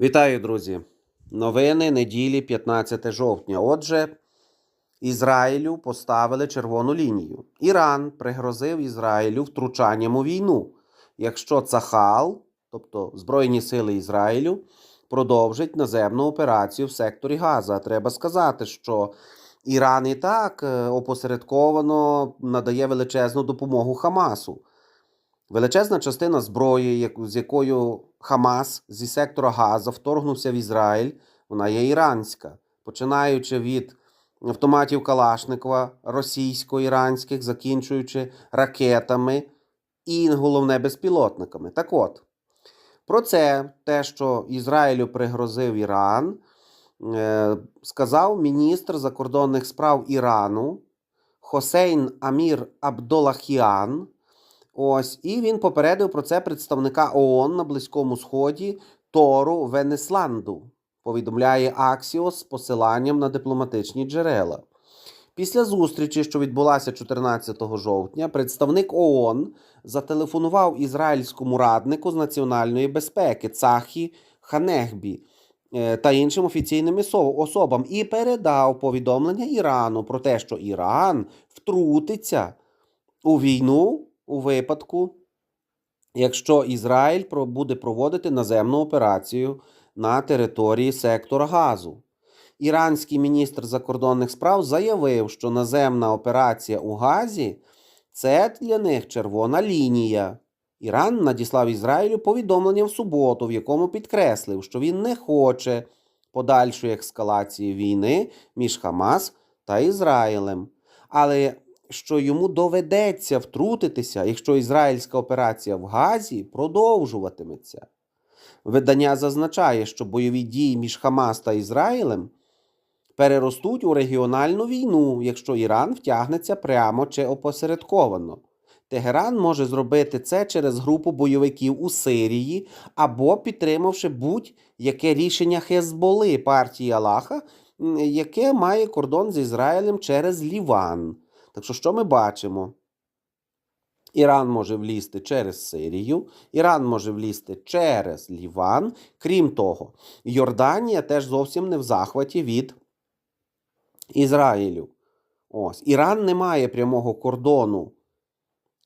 Вітаю, друзі! Новини неділі 15 жовтня. Отже, Ізраїлю поставили червону лінію. Іран пригрозив Ізраїлю втручанням у війну, якщо Цахал, тобто Збройні сили Ізраїлю, продовжить наземну операцію в секторі Газа. Треба сказати, що Іран і так е, опосередковано надає величезну допомогу Хамасу. Величезна частина зброї, з якою Хамас зі сектора Газа вторгнувся в Ізраїль, вона є іранська, починаючи від автоматів Калашникова, російсько-іранських, закінчуючи ракетами і головне безпілотниками. Так от, про це, те, що Ізраїлю пригрозив Іран, е, сказав міністр закордонних справ Ірану Хосейн Амір Абдолахіан. Ось, і він попередив про це представника ООН на Близькому Сході Тору Венесланду, повідомляє Аксіос з посиланням на дипломатичні джерела. Після зустрічі, що відбулася 14 жовтня, представник ООН зателефонував ізраїльському раднику з національної безпеки Цахі Ханехбі е, та іншим офіційним особам і передав повідомлення Ірану про те, що Іран втрутиться у війну у випадку, якщо Ізраїль буде проводити наземну операцію на території сектора Газу. Іранський міністр закордонних справ заявив, що наземна операція у Газі це для них червона лінія. Іран надіслав Ізраїлю повідомлення в суботу, в якому підкреслив, що він не хоче подальшої ескалації війни між Хамас та Ізраїлем. Але що йому доведеться втрутитися, якщо ізраїльська операція в Газі продовжуватиметься. Видання зазначає, що бойові дії між Хамас та Ізраїлем переростуть у регіональну війну, якщо Іран втягнеться прямо чи опосередковано. Тегеран може зробити це через групу бойовиків у Сирії або підтримавши будь-яке рішення Хезболи партії Аллаха, яке має кордон з Ізраїлем через Ліван. Так що, що ми бачимо? Іран може влізти через Сирію, Іран може влізти через Ліван. Крім того, Йорданія теж зовсім не в захваті від Ізраїлю. Ось. Іран не має прямого кордону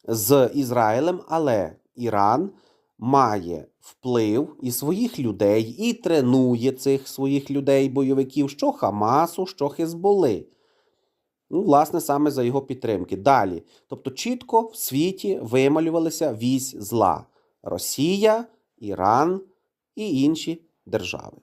з Ізраїлем, але Іран має вплив і своїх людей, і тренує цих своїх людей, бойовиків, що Хамасу, що Хезболи. Ну, власне, саме за його підтримки. Далі. Тобто, чітко в світі вималювалися вісь зла: Росія, Іран і інші держави.